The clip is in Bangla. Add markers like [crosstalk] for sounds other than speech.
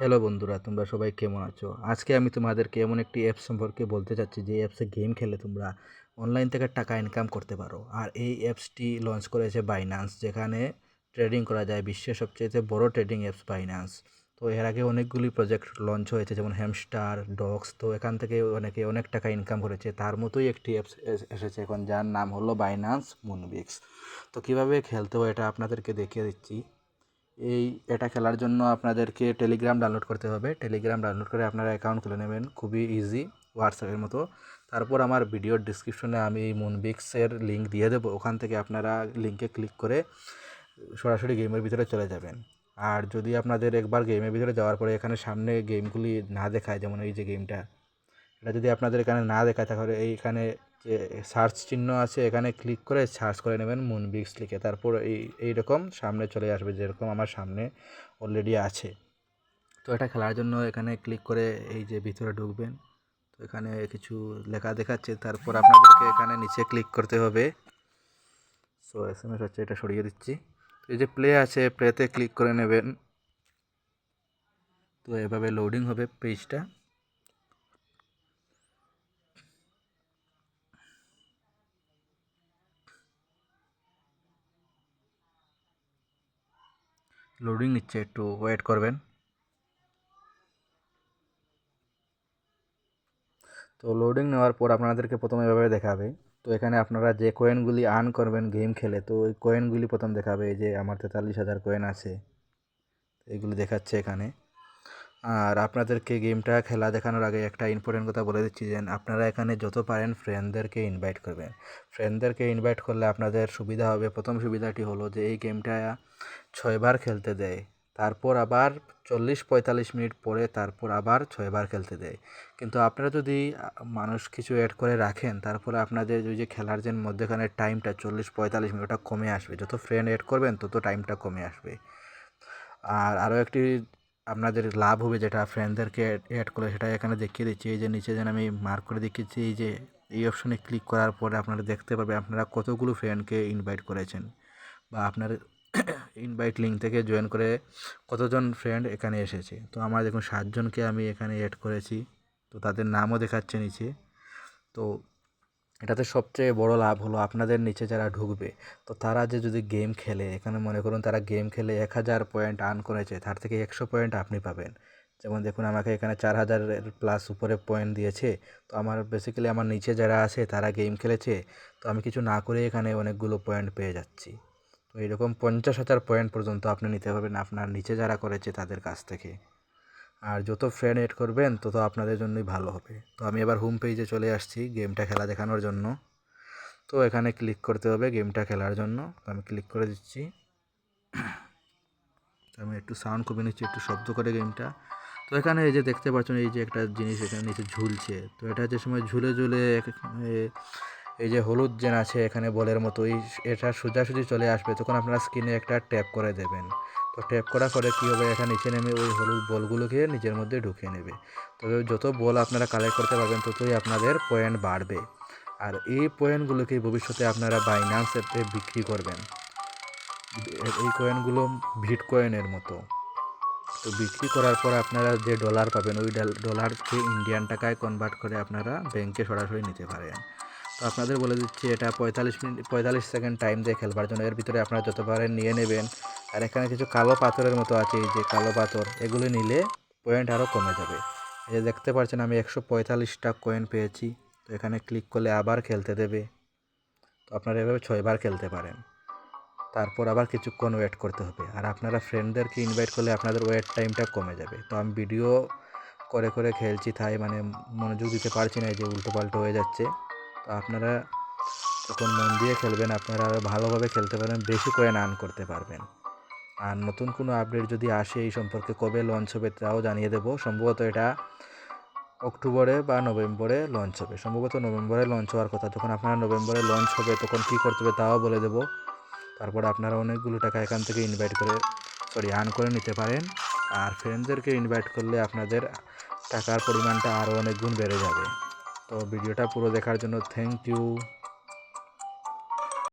হ্যালো বন্ধুরা, তোমরা সবাই কেমন আছো? আজকে আমি তোমাদেরকে এমন একটি অ্যাপ সম্পর্কে বলতে চাচ্ছি, যে অ্যাপসে গেম খেলে তোমরা অনলাইন থেকে টাকা ইনকাম করতে পারো। আর এই অ্যাপসটি লঞ্চ করেছে বাইনান্স যেখানে ট্রেডিং করা যায় বিশ্বের সবচেয়ে বড় ট্রেডিং অ্যাপস বাইনান্স তো এর আগে অনেকগুলি প্রজেক্ট লঞ্চ হয়েছে, যেমন হ্যামস্টার ডগস তো এখান থেকে অনেকে অনেক টাকা ইনকাম করেছে। তার মতোই একটি অ্যাপস এসেছে এখন, যার নাম হলো বাইনান্স মুনবিক্স তো কীভাবে খেলতে হয় এটা আপনাদেরকে দেখিয়ে দিচ্ছি। এই এটা খেলার জন্য আপনাদেরকে টেলিগ্রাম ডাউনলোড করতে হবে। টেলিগ্রাম ডাউনলোড করে আপনারা অ্যাকাউন্ট খুলে নেবেন। খুবই ইজি হোয়াটসঅ্যাপের মতো। তারপর আমার ভিডিওর ডিসক্রিপশনে আমি মুনবিক্সের লিঙ্ক দিয়ে দেবো। ওখান থেকে আপনারা লিঙ্কে ক্লিক করে সরাসরি গেমের ভিতরে চলে যাবেন। আর যদি আপনাদের একবার গেমের ভিতরে যাওয়ার পরে এখানে সামনে গেমগুলি না দেখায়, যেমন এই যে গেমটা এটা যদি আপনাদের এখানে না দেখায়, তাহলে এইখানে যে সার্চ চিহ্ন আছে, এখানে ক্লিক করে সার্চ করে নেবেন মুনবিক্স লিখে। তারপর এই, এইরকম সামনে চলে আসবে যেরকম আমার সামনে অলরেডি আছে। তো এটা খেলার জন্য এখানে ক্লিক করে এই যে ভিতরে ঢুকবেন। তো এখানে কিছু লেখা দেখাচ্ছে। তারপর আপনাদেরকে এখানে নিচে ক্লিক করতে হবে। সো এস এম এস হচ্ছে, এটা সরিয়ে দিচ্ছি। তো এই যে প্লে আছে প্লেতে ক্লিক করে নেবেন। তো এভাবে লোডিং হবে পেজটা লোডিং নিচ্ছে, একটু ওয়েট করবেন। তো লোডিং নেওয়ার পর আপনাদেরকে প্রথমে এভাবে দেখাবে। তো এখানে আপনারা যে কয়েনগুলি আর্ন করবেন গেম খেলে, তো ওই কয়েনগুলি প্রথম দেখাবে, এই যে আমার তেতাল্লিশ হাজার কয়েন আছে। এগুলি দেখাচ্ছে এখানে। আর আপনাদেরকে গেমটা খেলা দেখানোর আগে একটা ইম্পর্টেন্ট কথা বলে দিচ্ছি যে আপনারা এখানে যত পারেন ফ্রেন্ডদেরকে ইনভাইট করবেন। ফ্রেন্ডদেরকে ইনভাইট করলে আপনাদের সুবিধা হবে। প্রথম সুবিধাটি হলো যে এই গেমটা ছয়বার খেলতে দেয়। তারপর আবার চল্লিশ পঁয়তাল্লিশ মিনিট পরে তারপর আবার ছয়বার খেলতে দেয়। কিন্তু আপনারা যদি মানুষ কিছু অ্যাড করে রাখেন, তারপরে আপনাদের ওই যে খেলার যে মধ্যেখানে টাইমটা চল্লিশ পঁয়তাল্লিশ মিনিট ওটা কমে আসবে। যত ফ্রেন্ড অ্যাড করবেন, তত টাইমটা কমে আসবে। আর আরও একটি আপনাদের লাভ হবে যেটা ফ্রেন্ডদেরকে অ্যাড করে সেটা এখানে দেখিয়ে দিচ্ছি। এই যে নিচে যেন আমি মার্ক করে দেখিয়েছি, এই যে এই অপশনে ক্লিক করার পরে আপনারা দেখতে পাবেন আপনারা কতগুলো ফ্রেন্ডকে ইনভাইট করেছেন বা আপনার [coughs] ইনভাইট লিঙ্ক থেকে জয়েন করে কতজন ফ্রেন্ড এখানে এসেছে। তো আমার দেখুন সাতজনকে আমি এখানে অ্যাড করেছি, তো তাদের নামও দেখাচ্ছে নিচে। তো এটাতে সবচেয়ে বড় লাভ হলো আপনাদের নিচে যারা ঢুকবে, তো তারা যে যদি গেম খেলে, এখানে মনে করুন তারা গেম খেলে এক হাজার পয়েন্ট আর্ন করেছে, তার থেকে একশো পয়েন্ট আপনি পাবেন। যেমন দেখুন আমাকে এখানে চার হাজারের প্লাস উপরে পয়েন্ট দিয়েছে, তো আমার বেসিক্যালি আমার নিচে যারা আছে তারা গেম খেলেছে, তো আমি কিছু না করে এখানে অনেকগুলো পয়েন্ট পেয়ে যাচ্ছি। তো এরকম পঞ্চাশ হাজার পয়েন্ট পর্যন্ত আপনি নিতে পারবেন আপনার নিচে যারা করেছে তাদের কাছ থেকে। আর যত ফ্রেন্ড এড করবেন, তত আপনাদের জন্যই ভালো হবে। তো আমি এবার হোম পেজে চলে আসছি গেমটা খেলা দেখানোর জন্য। তো এখানে ক্লিক করতে হবে গেমটা খেলার জন্য। তো আমি ক্লিক করে দিচ্ছি। আমি একটু সাউন্ড কমে নিচ্ছি, একটু শব্দ করে গেমটা তো এখানে এই যে দেখতে পাচ্ছেন, এই যে একটা জিনিস এখানে নিচে ঝুলছে। তো এটা যে সময় ঝুলে ঝুলে এই যে হলুদ জেন আছে, এখানে বলের মতো এই এটা সোজাসুজি চলে আসবে। তখন আপনারা স্ক্রিনে একটা ট্যাপ করে দেবেন। তো ট্যাপ করার পরে কী হবে? এখানে নিচে নেমে ওই হলুদ বলগুলোকে নিজের মধ্যে ঢুকিয়ে নেবে। তবে যত বল আপনারা কালেক্ট করতে পারবেন, ততই আপনাদের পয়েন্ট বাড়বে। আর এই পয়েন্টগুলোকে ভবিষ্যতে আপনারা বাইন্যান্স অ্যাপে বিক্রি করবেন। এই কয়েনগুলো ভিট কয়েনের মতো। তো বিক্রি করার পর আপনারা যে ডলার পাবেন, ওই ডলারকে ইন্ডিয়ান টাকায় কনভার্ট করে আপনারা ব্যাংকে সরাসরি নিতে পারেন। তো আপনাদের বলে দিচ্ছি, এটা পঁয়তাল্লিশ মিনিট, পঁয়তাল্লিশ সেকেন্ড টাইম দিয়ে খেলবার জন্য। এর ভিতরে আপনারা যত পারেন নিয়ে নেবেন, আর এখানে কিছু কালো পাথরের মতো আছে, এই যে কালো পাথর, এগুলো নিলে পয়েন্ট আরও কমে যাবে। এই যে দেখতে পাচ্ছেন, আমি একশো পঁয়তাল্লিশটা কয়েন পেয়েছি। তো এখানে ক্লিক করলে আবার খেলতে দেবে। তো আপনারা এভাবে ছয়বার খেলতে পারেন। তারপর আবার কিছুক্ষণ ওয়েট করতে হবে। আর আপনারা ফ্রেন্ডদেরকে ইনভাইট করলে আপনাদের ওয়েট টাইমটা কমে যাবে। তো আমি ভিডিও করে করে খেলছি, তাই মানে মনোযোগ দিতে পারছি না যে উল্টো পাল্টো হয়ে যাচ্ছে। আপনারা যখন মন দিয়ে খেলবেন, আপনারা আরও ভালোভাবে খেলতে পারবেন, বেশি কয়েন আর্ন করতে পারবেন। আর নতুন কোনো আপডেট যদি আসে এই সম্পর্কে, কবে লঞ্চ হবে তাও জানিয়ে দেবো। সম্ভবত এটা অক্টোবরে বা নভেম্বরে লঞ্চ হবে। সম্ভবত নভেম্বরে লঞ্চ হওয়ার কথা। যখন আপনারা নভেম্বরে লঞ্চ হবে, তখন কী করতে হবে তাও বলে দেবো। তারপরে আপনারা অনেকগুলো টাকা এখান থেকে ইনভাইট করে সরি আর্ন করে নিতে পারেন। আর ফ্রেন্ডদেরকে ইনভাইট করলে আপনাদের টাকার পরিমাণটা আরও অনেক গুণ বেড়ে যাবে। তো ভিডিওটা পুরো দেখার জন্য থ্যাংক ইউ